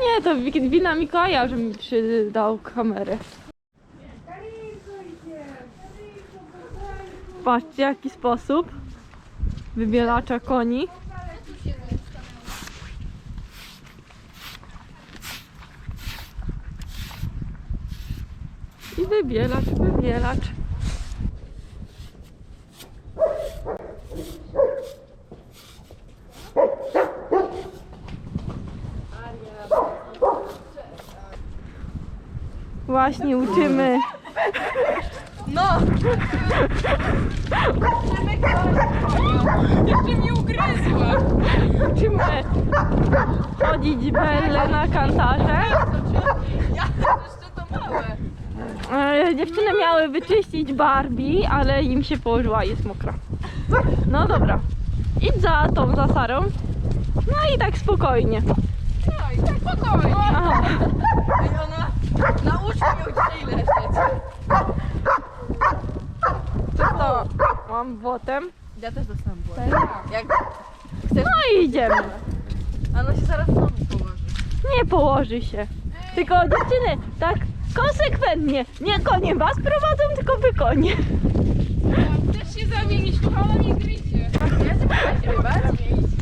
Nie, to wi- wina Mikołaja, że mi przydał kamerę. Patrzcie, jaki sposób wybielacza koni. I wybielacz, wybielacz. Właśnie uczymy. No! Jeszcze mnie ugryzła! Uczymy chodzić Belle na kantarze. Ja jeszcze to małe. E, Dziewczyny miały wyczyścić Barbie, ale im się położyła i jest mokra. No dobra. Idź za tą, za Sarą. No i tak spokojnie. No i tak spokojnie. Aha. Ona nauczy mnie dzisiaj leżeć. Co to? Mam wotem. Ja też dostałam błąd. Jak No i idziemy. ona się zaraz znowu położy. Nie położy się. Tylko dziewczyny, tak konsekwentnie. Nie konie was prowadzą, tylko wy konie. Chcesz się zamienić, kochała mnie gryzie. Ja cię będę.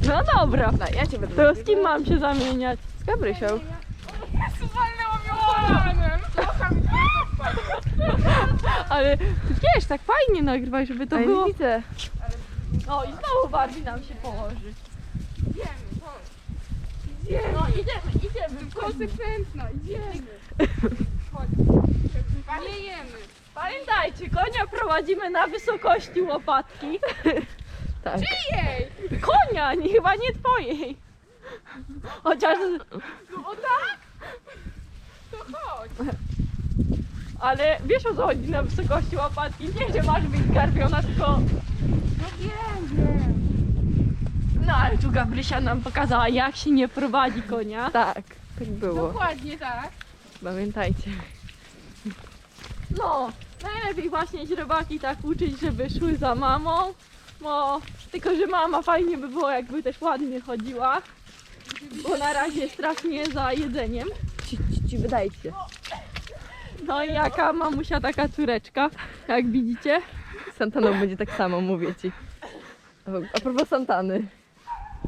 No dobra. No, ja cię będę To z kim mam się zamieniać? Z Gabrysią. Ale wiesz, tak fajnie nagrywaj, żeby to było. widzę. O i znowu Barbie nam się położy. No idziemy, idziemy. Konsekwentna, idziemy. Chodź. Nie jemy. Pamiętajcie, konia prowadzimy na wysokości łopatki. Tak. Jej! Konia, nie, chyba nie twojej. Chociaż, No o tak? To chodź. Ale wiesz o co chodzi na wysokości łopatki? Nie, że masz być garbiona, tylko... No wiem, wiem. No ale tu Gabrysia nam pokazała, jak się nie prowadzi konia. Tak, tak było. Dokładnie tak. Pamiętajcie. No, najlepiej właśnie źrebaki tak uczyć, żeby szły za mamą. Bo tylko, że mama fajnie by było, jakby też ładnie chodziła. Bo na razie strasznie za jedzeniem. Ci, ci, ci wydajcie. No i jaka mamusia, taka córeczka, jak widzicie. Santaną będzie tak samo, mówię ci. A propos Santany.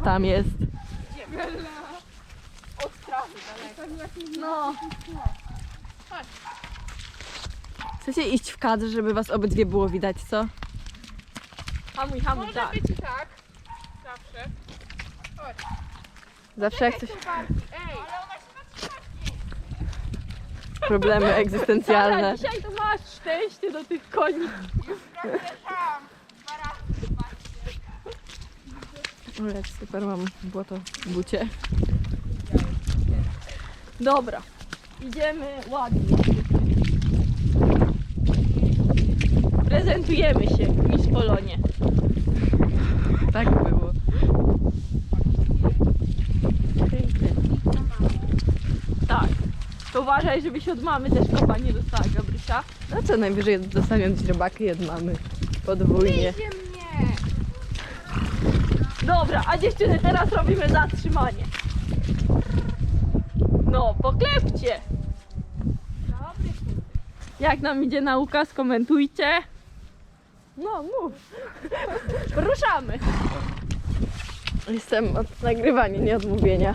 Tam jest. No, Chcecie iść w kadr, żeby was obydwie było widać, co? hamuj, hamuj, Może tak. być i tak. Zawsze. Zawsze jak coś... Ej. Ale ona się Problemy egzystencjalne. dzisiaj to masz szczęście do tych koni. Ale jak super mam błoto w bucie. Dobra, idziemy ładnie. Prezentujemy się w Miss Polonie. Tak było. Tak. Uważaj, żebyś od mamy też kopa nie dostała, Gabrysia. No co, najwyżej dostaniemy źrebaki i od mamy. Podwójnie. Mnie. Dobra, a dziewczyny, teraz robimy zatrzymanie. No, poklepcie. Dobry. Jak nam idzie nauka, skomentujcie. No, mów. Ruszamy. Jestem od nagrywania, nie od mówienia.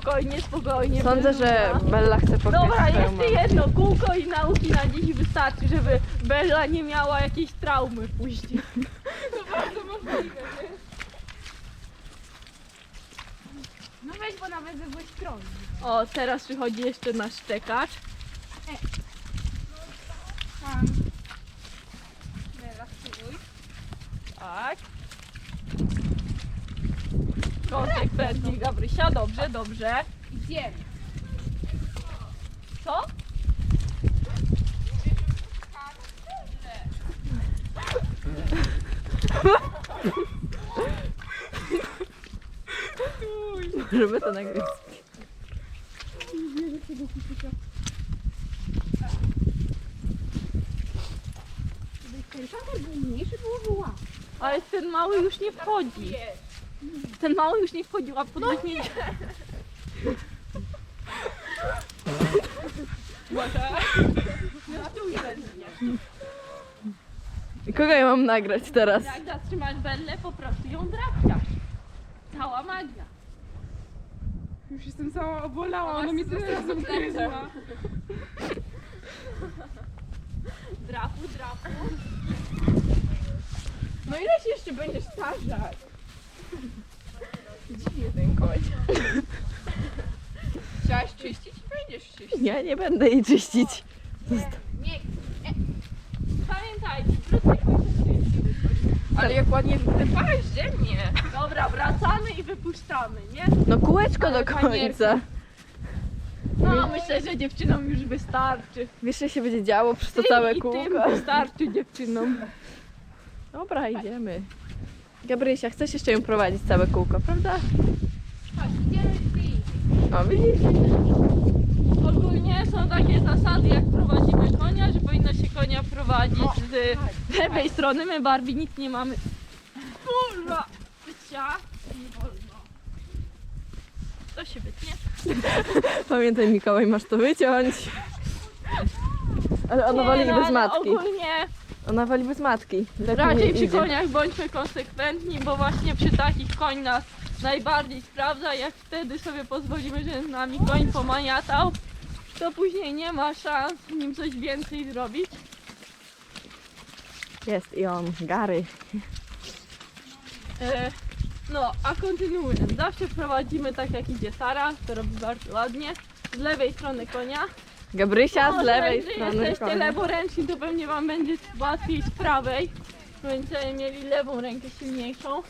Spokojnie, spokojnie. Sądzę, że. Bella chce pokryć Dobra, swoją jeszcze mamę. jedno kółko i nauki na dziś wystarczy, żeby Bella nie miała jakiejś traumy później. To bardzo możliwe, nie? No weź, bo nawet ze złej strony. O, teraz przychodzi jeszcze nasz szczekacz. Mam. Teraz spróbuj. Tak. Konsekwentnie, Gabrysia, dobrze, dobrze. Idziemy. Co? Żeby to. Gdyby ten łatwiej. Ale ten mały już nie wchodzi. Jest. Ten mały już nie wchodził, a podwyżnięcie. Może. No kogo ja mam nagrać teraz? Jak zatrzymasz Bellę, po prostu ją drapciasz. Cała magia. Już jestem cała obolała, ona mnie tyle razy ugryzła. Drapu, drapu. No ile się jeszcze będziesz starzać? Chciałaś czyścić? Będziesz czyścić. Ja nie będę jej czyścić. Nie. E. Pamiętajcie, wrócę Ale jak ładnie wypałeś ziemię. Dobra, wracamy i wypuszczamy, nie? No kółeczko do końca. No, myślę, że dziewczynom już wystarczy. Wiesz, co się będzie działo przez to Tym całe i kółko? wystarczy dziewczynom. Dobra, idziemy. Gabrysia, chcesz jeszcze ją prowadzić całe kółko, prawda? No widzisz? Ogólnie są takie zasady, jak prowadzimy konia, że powinno się konia prowadzić z lewej strony. My Barbie nic nie mamy. Kurwa! Bycia nie wolno. To się wytnie. Pamiętaj Mikołaj, masz to wyciąć. Ale ona Nie, wali no, bez ale matki. Ogólnie Ona wali bez matki. Lepiej raczej nie przy idzie. koniach bądźmy konsekwentni, bo właśnie przy takich koń nas najbardziej sprawdza. Jak wtedy sobie pozwolimy, że z nami koń pomaniatał, to później nie ma szans nim coś więcej zrobić. Jest i on, Gary. E, No, a kontynuując, zawsze prowadzimy tak jak idzie Sara, to robi bardzo ładnie. Z lewej strony konia. Gabrysia z lewej jeżeli strony jesteście konia. leworęczni, to pewnie wam będzie łatwiej z prawej. Będziecie mieli lewą rękę silniejszą.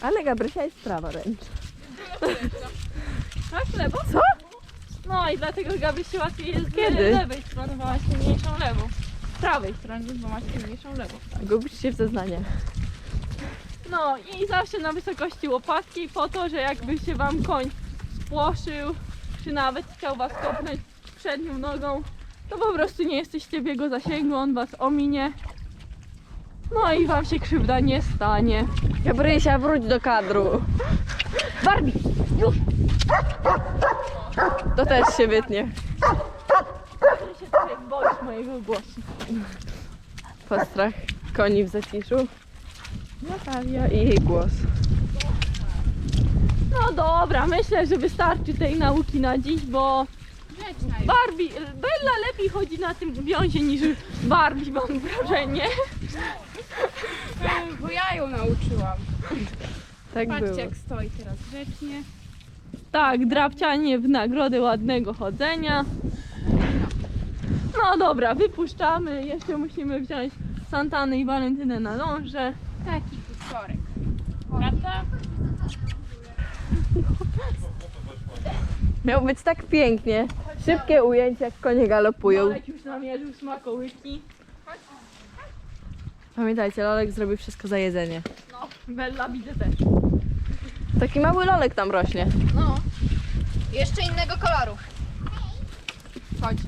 Ale Gabrysia jest prawa ręcz. Tak, lewo? Co? No i dlatego Gabi się łatwiej jest z Kiedy? lewej strony, bo ma silniejszą lewą. Z prawej strony, bo ma silniejszą lewą. Gubisz się w zeznaniach. No i zawsze na wysokości łopatki po to, że jakby się wam koń spłoszył, czy nawet chciał was kopnąć przednią nogą, to po prostu nie jesteście w jego zasięgu, on was ominie. No i wam się krzywda nie stanie. Gabrysia, wróć do kadru. Barbie! Już! To też się wytnie. Ty się trochę boisz mojego głosu. Postrach koni w zaciszu. Natalia i jej głos. No dobra, myślę, że wystarczy tej nauki na dziś, bo Barbie, Bella lepiej chodzi na tym wiązie niż Barbie, mam wrażenie. Bo ja ją nauczyłam. Tak było. Patrzcie jak stoi teraz grzecznie. Tak, drapcianie w nagrodę ładnego chodzenia. No dobra, wypuszczamy. Jeszcze musimy wziąć Santany i Walentynę na ląże. Taki fusorek. Prawda? Miał być tak pięknie. Szybkie ujęcie, jak konie galopują. Olek już namierzył smakołyki. Pamiętajcie, Lolek zrobi wszystko za jedzenie. No, Bella widzę też. Taki mały Lolek tam rośnie. No. Jeszcze innego koloru. Chodź.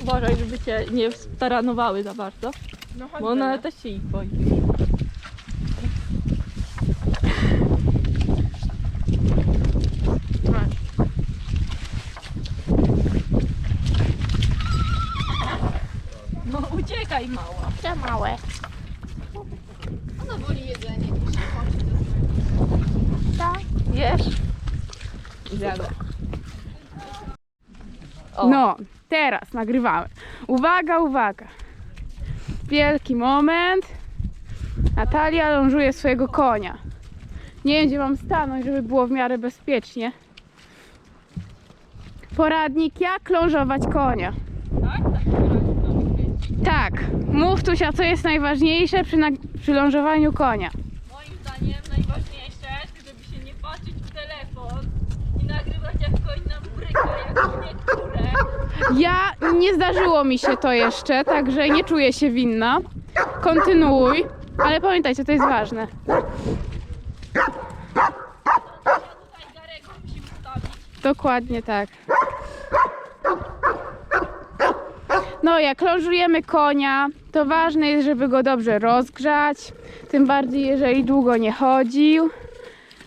Uważaj, żeby cię nie staranowały za bardzo, No chodź. bo ona Bella. też się ich boi. No uciekaj mała. Za małe. Ona woli jedzenie niż Tak. Jesz? Zjadę. O, No, teraz nagrywamy. Uwaga, uwaga. Wielki moment. Natalia lążuje swojego konia. Nie wiem, gdzie mam stanąć, żeby było w miarę bezpiecznie. Poradnik, jak lążować konia. Tak? Mów Tusia, co jest najważniejsze przy, nag- przy lążowaniu konia. Moim zdaniem najważniejsze, żeby się nie patrzeć w telefon i nagrywać jak koń Ja nie zdarzyło mi się to jeszcze, także nie czuję się winna. Kontynuuj, ale pamiętajcie, to jest ważne. Dokładnie tak. No, jak lążujemy konia, to ważne jest, żeby go dobrze rozgrzać. Tym bardziej, jeżeli długo nie chodził.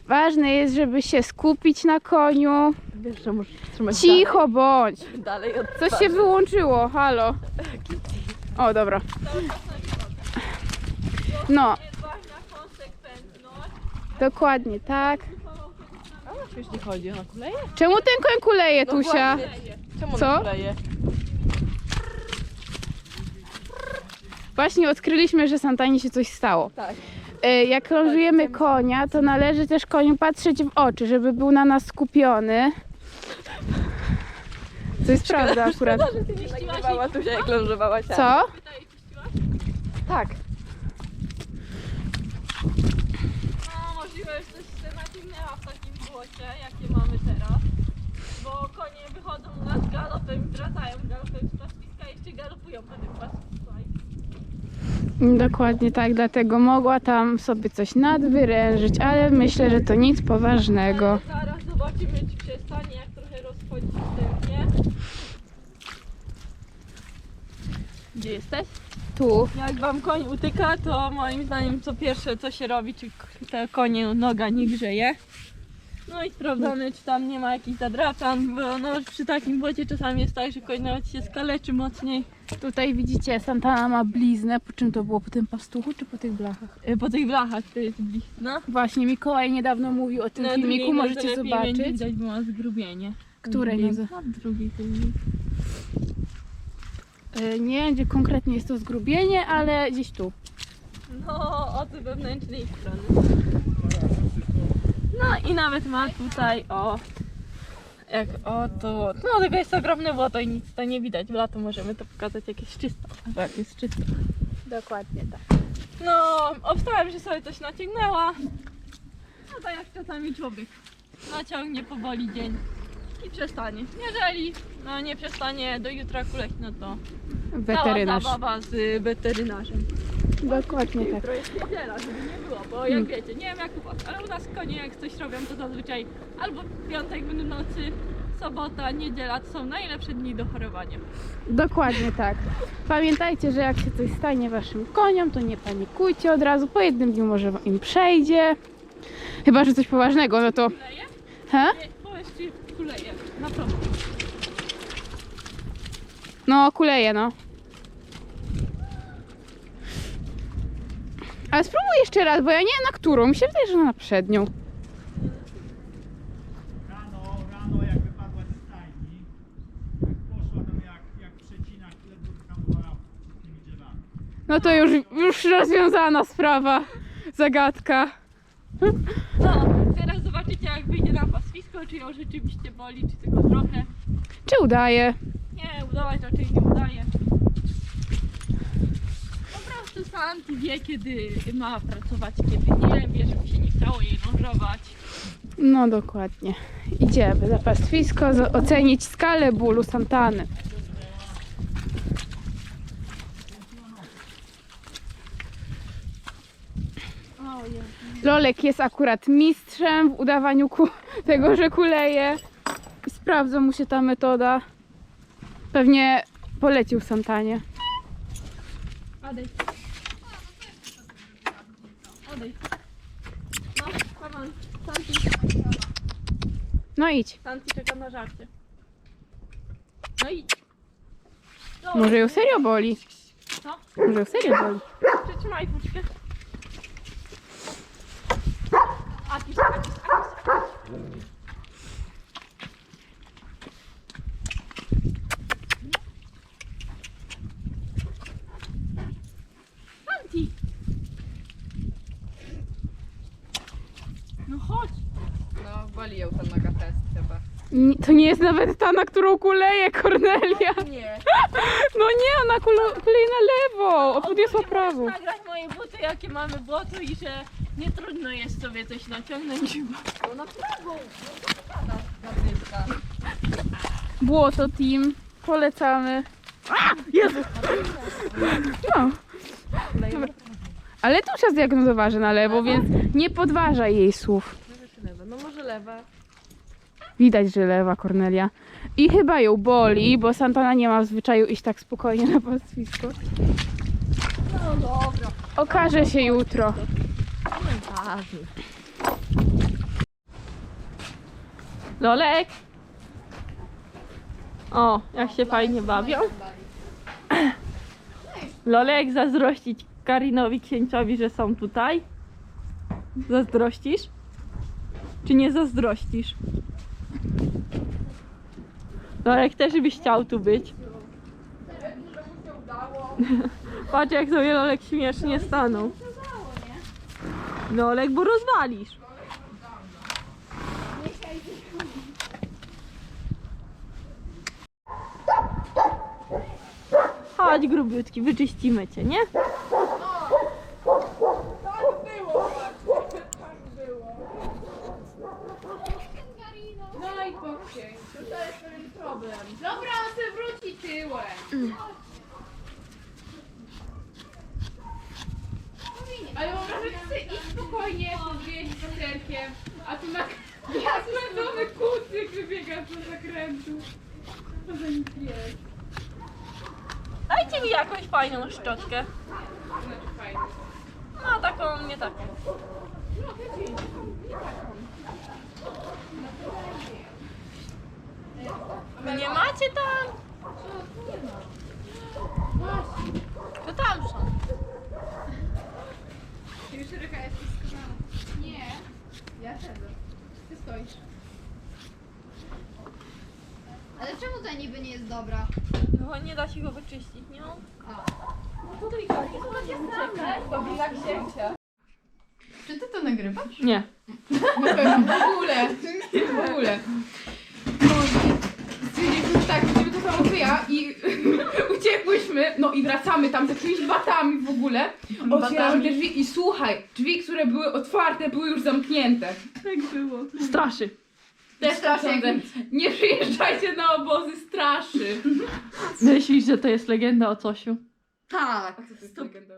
Ważne jest, żeby się skupić na koniu. Wiesz, że musisz trzymać Cicho bądź! dalej, od Coś się wyłączyło, halo. O, dobra. No, Jest ważna konsekwentność. dokładnie tak. Nie chodzi, ona kuleje? Czemu ten koń kuleje, Tusia? właśnie. Czemu Co? ona kuleje? Właśnie odkryliśmy, że Santanie się coś stało. Tak. E, Jak lążujemy konia, to należy też koniu patrzeć w oczy, żeby był na nas skupiony. To jest prawda akurat. Szkoda, że ty nie nagrywała tu się jak lążowała się. Co? Tak. No, możliwe, że coś się naciągnęła w takim błocie, jakie mamy teraz. Bo konie wychodzą u nas galopem i wracają galopem z pastwiska i jeszcze galopują po tym pastwisku. Dokładnie tak, dlatego mogła tam sobie coś nadwyrężyć, ale myślę, że to nic poważnego. Ale zaraz zobaczymy, czy przestanie, jak trochę rozchodzić wstępnie. Gdzie jesteś? Tu. Jak wam koń utyka, to moim zdaniem co pierwsze co się robi, czy te konie noga nie grzeje. No i sprawdzamy, czy tam nie ma jakichś zadrapan, bo no, przy takim błocie czasami jest tak, że koń nawet się skaleczy mocniej. Tutaj widzicie, Santana ma bliznę. Po czym to było? Po tym pastuchu czy po tych blachach? Y, Po tych blachach to jest blizna. Właśnie Mikołaj niedawno mówił o tym Na filmiku, drugiej nodze możecie lepiej zobaczyć. Widać, bo ma zgrubienie. Której Drugiej- nodze? Na drugiej tej. E, Nie wiem, gdzie konkretnie jest to zgrubienie, ale gdzieś tu. No, od wewnętrznej strony. No i nawet ma tutaj o. Jak o to. No tylko jest ogromne błoto i nic to nie widać. W lato możemy to pokazać jak jest czysto. Jak jest czysto. Dokładnie tak. No, obstałem, że sobie coś naciągnęła. No tak jak czasami człowiek naciągnie powoli dzień i przestanie. Jeżeli no nie przestanie do jutra kuleć, no to Weterynarz. cała zabawa z weterynarzem. Dokładnie tak. Jutro jest niedziela, żeby nie było, bo jak wiecie, nie wiem jak u was, ale u nas konie jak coś robią, to zazwyczaj albo piątek w nocy, sobota, niedziela to są najlepsze dni do chorowania. Dokładnie tak. Pamiętajcie, że jak się coś stanie waszym koniom, to nie panikujcie od razu. Po jednym dniu może im przejdzie. Chyba, że coś poważnego, no to. He? Nie, kuleje, naprawdę. No, kuleje, no. Ale spróbuj jeszcze raz, bo ja nie wiem na którą. Mi się wydaje, że na przednią. Rano, rano jak wypadła z stajni, jak poszła tam jak, jak przecinak, ledwo wyhamowała tymi drzewami. No to już, już rozwiązana sprawa. Zagadka. No, teraz zobaczycie jak wyjdzie na pastwisko, czy ją rzeczywiście boli, czy tylko trochę. Czy udaje? Nie, udawać raczej nie udaje. Po prostu Santi wie, kiedy ma pracować, kiedy nie, wie, żeby się nie chciało jej lążować. No dokładnie. Idziemy za pastwisko, ocenić skalę bólu Santany. Lolek jest akurat mistrzem w udawaniu ku- tego, że kuleje. I sprawdza mu się ta metoda. Pewnie polecił Santanie. Odejdź. Odejdź. No, come on. Santi, No idź. Santi czeka na żarcie. No idź. Może ją serio boli. Co? Może ją serio boli. Przytrzymaj puczkę. Santi! No chodź! No, boli ją ten noga test chyba. Nie- To nie jest nawet ta, na którą kuleje Kornelia. Nie. No nie, ona kulo- kuleje na lewo, podniosła prawo. nagrać moje buty, jakie mamy błoto i że nie trudno jest sobie coś naciągnąć. Bo... No na prawą. No to na dyska. Błoto team, polecamy. Jezu! No. Dobra. Ale Tusia zdiagnozowała, że na lewo, więc nie podważaj jej słów. No może lewa. Widać, że lewa Kornelia. I chyba ją boli, bo Santana nie ma w zwyczaju iść tak spokojnie na pastwisko. No, Okaże się jutro. Lolek! O, jak się fajnie bawią. Lolek, zazdrościć Karinowi Księciowi, że są tutaj? Zazdrościsz? Czy nie zazdrościsz? Lolek też byś chciał tu być. Patrz jak sobie Lolek śmiesznie stanął. Lolek, bo rozwalisz. Chodź grubiutki, wyczyścimy cię, nie? No i pokrzej. To jest pewien problem. Dobra, on se wróci tyłem. Ale mam wrażenie, że chcę iść spokojnie, zjeść spacerkiem, a tu na ja zmęczony kucyk wybiega z zakrętu. To za nic jest. Dajcie mi jakąś fajną szczotkę. No taką, nie taką. Nie macie tam? To tam są. Już ryka jest. Nie. Ja siedzę. Ty stoisz. Ale czemu ta niby nie jest dobra? Bo nie da się go wyczyścić, nie? Czy ty to nagrywasz? Nie. W ogóle. W ogóle. Boże. Stwierdziliśmy, że tak, będziemy to samo co ja i uciekłyśmy, no i wracamy tam z jakimiś batami w ogóle. Otwieramy te drzwi i słuchaj, drzwi, które były otwarte, były już zamknięte. Tak było. Straszy. Też straszące. Nie przyjeżdżajcie na obozy, straszy. Myślisz, że to jest legenda o Cosiu? Tak. A co to jest legenda?